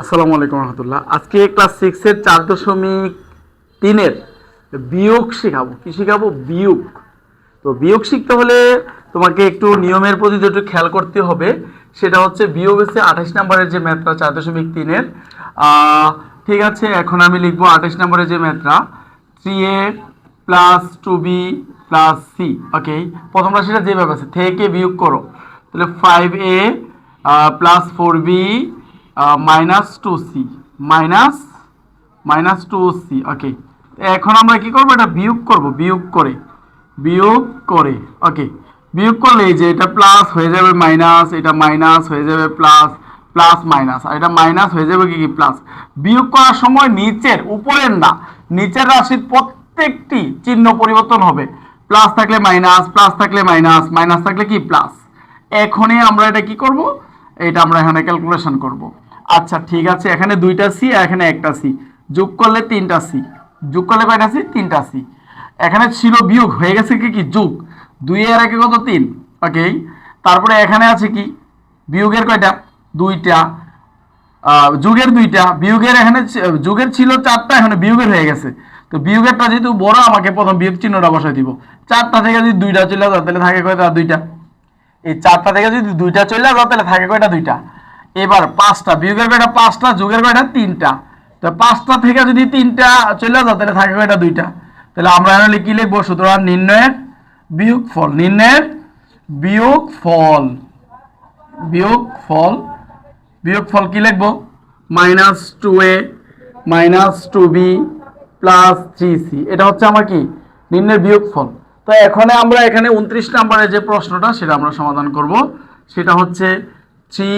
আসসালামু আলাইকুম রহমতুল্লাহ। আজকে ক্লাস সিক্সের চার দশমিক তিনের বিয়োগ শেখাবো। কি শেখাবো? বিয়োগ। তো বিয়োগ শিখতে হলে তোমাকে একটু নিয়মের প্রতি একটু খেয়াল করতে হবে, সেটা হচ্ছে বিয়োগ হচ্ছে আঠাশ নম্বরের যে ম্যাথটা, চার দশমিক তিনের। ঠিক আছে, এখন আমি লিখব আঠাশ নম্বরের যে ম্যাথটা three A plus two B plus C okay প্রথম রাশিটা যেভাবে আছে, থেকে বিয়োগ করো। তাহলে five A plus four B minus two C minus minus two C okay এখন আমরা কি করব? এটা বিয়োগ করব, বিয়োগ করে বিয়োগ করে ওকে বিয়োগ করলে যে এটা প্লাস হয়ে যাবে মাইনাস এটা মাইনাস হয়ে যাবে প্লাস প্লাস মাইনাস আর এটা মাইনাস হয়ে যাবে কি কি? প্লাস বিয়োগ করার সময় নিচের, উপরের না, নিচের রাশির প্রত্যেকটি চিহ্ন পরিবর্তন হবে। প্লাস থাকলে মাইনাস প্লাস থাকলে মাইনাস মাইনাস থাকলে কি? প্লাস এখনই আমরা এটা কি করব? এটা আমরা এখানে ক্যালকুলেশন করব। আচ্ছা ঠিক আছে। এখানে দুইটা সি আর এখানে একটা সি যোগ করলে তিনটা সি যোগ করলে কয়টা সি তিনটা সি এখানে ছিল বিয়োগ, হয়ে গেছে কি কি? যোগ। দুই এর একে কত? তিন। ওকে তারপরে এখানে আছে কি? বিয়োগের কয়টা? দুইটা। যুগের দুইটা। বিয়োগের এখানে যুগের ছিল চারটা, এখানে বিয়োগের হয়ে গেছে। তো বিয়োগেরটা যেহেতু বড়, আমাকে প্রথম বিয়োগ চিহ্নটা বসাই দিব। চারটা থেকে যদি দুইটা চলে যায় তাহলে থাকে কয়টা? দুইটা। এই চারটা থেকে যদি দুইটা চলে যায় তাহলে থাকে কয়টা? দুইটা। এবার পাঁচটা, বিয়োগের কয়টা? পাঁচটা, যুগের কয়টা? তিনটা। তো পাঁচটা থেকে যদি তিনটা চলে যায় তাহলে থাকে কয়টা? দুইটা। তাহলে আমরা এখানে কি লিখব সুতরাং নির্ণয়ের বিয়োগ ফল নির্ণয়ের বিয়োগ ফল বিয়োগ ফল বিয়োগ ফল কি লিখব? Minus two A, minus two B plus three C. এটা হচ্ছে আমার কি? নিম্নের বিয়োগফল। তো এখন আমরা এখানে উনত্রিশ নম্বরের যে প্রশ্নটা, সেটা আমরা সমাধান করব। সেটা হচ্ছে three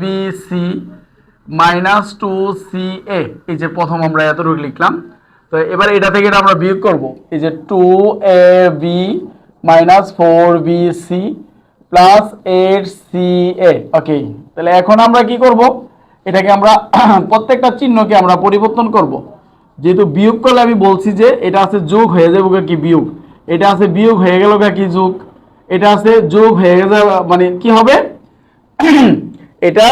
B C minus two C A এই যে প্রথম আমরা এতটুকু লিখলাম। তো এবার এটা থেকে এটা আমরা বিয়োগ করব। এই যে two A B minus four B C plus eight C A okay তাহলে এখন আমরা কি করব? এটাকে আমরা প্রত্যেকটা চিহ্নকে আমরা পরিবর্তন করব। যেহেতু বিয়োগ করলে আমি বলছি যে এটা আছে যোগ হয়ে যাবে কি বিয়োগ। এটা আছে বিয়োগ হয়ে গেল কি যোগ। এটা আছে যোগ হয়ে গেছে মানে কি হবে? এটা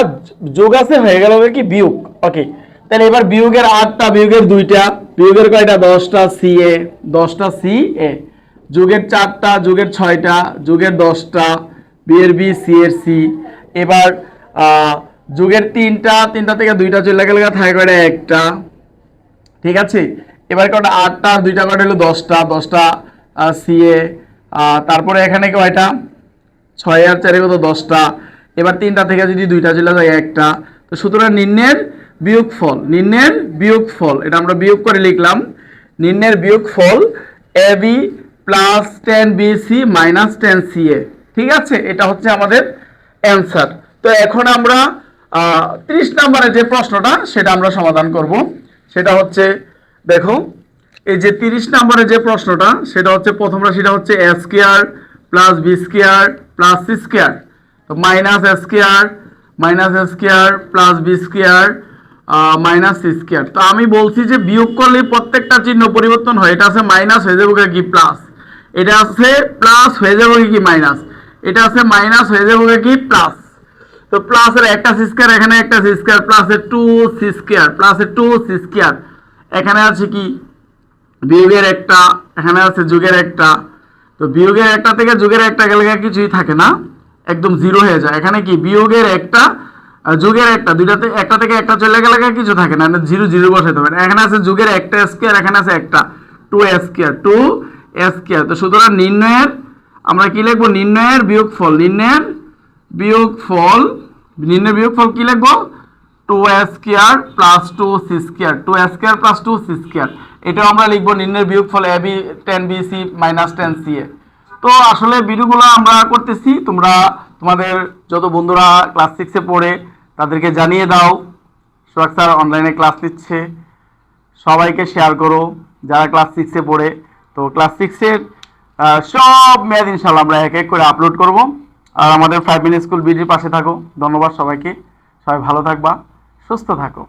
যোগ আছে হয়ে গেল হবে কি? বিয়োগ। ওকে তাহলে এবার বিয়োগের আটটা, বিয়োগের দুইটা, বিয়োগের কয়টা? দশটা সি এ দশটা সি এ যুগের চারটা, যুগের ছয়টা, যুগের দশটা, বিয়ের বি সি এর সি এবার যুগের তিনটা তিনটা থেকে দুইটা চলে গেলে থাকে কয়টা? একটা। ঠিক আছে? এবার কটা আটটা দুইটা কটা হলো? দশটা। দশটা সি এ তারপরে এখানে কয়টা ছয় আর চারে কত? দশটা। এবার তিনটা থেকে যদি দুইটা চলে যায়, একটা। তো সুতরাং নিম্নের বিয়োগ ফল নিম্নের বিয়োগ ফল এটা আমরা বিয়োগ করে লিখলাম। নিম্নের বিয়োগ ফল A, B plus ten B C minus ten C A. ঠিক আছে? এটা হচ্ছে আমাদের অ্যান্সার। তো এখন আমরা ত্রিশ নম্বরের যে প্রশ্নটা, সেটা আমরা সমাধান করব। সেটা হচ্ছে, দেখো এই যে তিরিশ নম্বরের যে প্রশ্নটা, সেটা হচ্ছে প্রথম রাশিটা হচ্ছে A square plus B square plus C square তো minus A square minus A square plus B square minus C square তো আমি বলছি যে বিয়োগ করলে প্রত্যেকটা চিহ্ন পরিবর্তন হয়। এটা আছে মাইনাস হয়ে যাবে কি প্লাস এটা আছে প্লাস হয়ে যাবে কি মাইনাস এটা আছে মাইনাস হয়ে যাবে কি প্লাস তো প্লাসের একটা সি স্কোয়ার এখানে একটা সি স্কোয়ার প্লাসের টু সি স্কোয়ার প্লাসের টু সি স্কোয়ার এখানে আছে কি? বিয়োগের একটা, এখানে আছে যুগের একটা। তো বিয়োগের একটা থেকে যুগের একটা গেলে কিছুই থাকে না। একদম জিরো হয়ে যায়। এখানে কি? বিয়োগের একটা যুগের একটা দুইটাতে একটা থেকে একটা চলে গেলে কিছু থাকে না। জিরো জিরো বসাতে হবে। এখানে আছে যুগের একটা স্কোয়ার এখানে আছে একটা। টু স্কোয়ার টু স্কোয়ার তো সুতরাং নির্ণয়ের, আমরা কি লিখব? নির্ণয়ের বিয়োগ ফল নির্ণয়ের বিয়োগ ফল নির্ণয় বিয়োগ ফল কি লিখব? Two square plus two C square two square plus two C square এটাও আমরা লিখব নির্ণয় বিয়োগ ফল A B ten B C minus ten C A তো আসলে ভিডিওগুলো আমরা করতেছি, তোমরা তোমাদের যত বন্ধুরা ক্লাস সিক্সে পড়ে তাদেরকে জানিয়ে দাও, সোহাগ স্যার অনলাইনে ক্লাস নিচ্ছে। সবাইকে শেয়ার করো, যারা ক্লাস সিক্সে পড়ে। তো ক্লাস সিক্সের সব ম্যাথ ইনশাল্লাহ আমরা এক এক করে আপলোড করব। আর আমাদের ফাইভ মিনিট স্কুল বিডির পাশে থাকো। ধন্যবাদ সবাইকে। সবাই ভালো থাকবা। সুস্থ থাকো।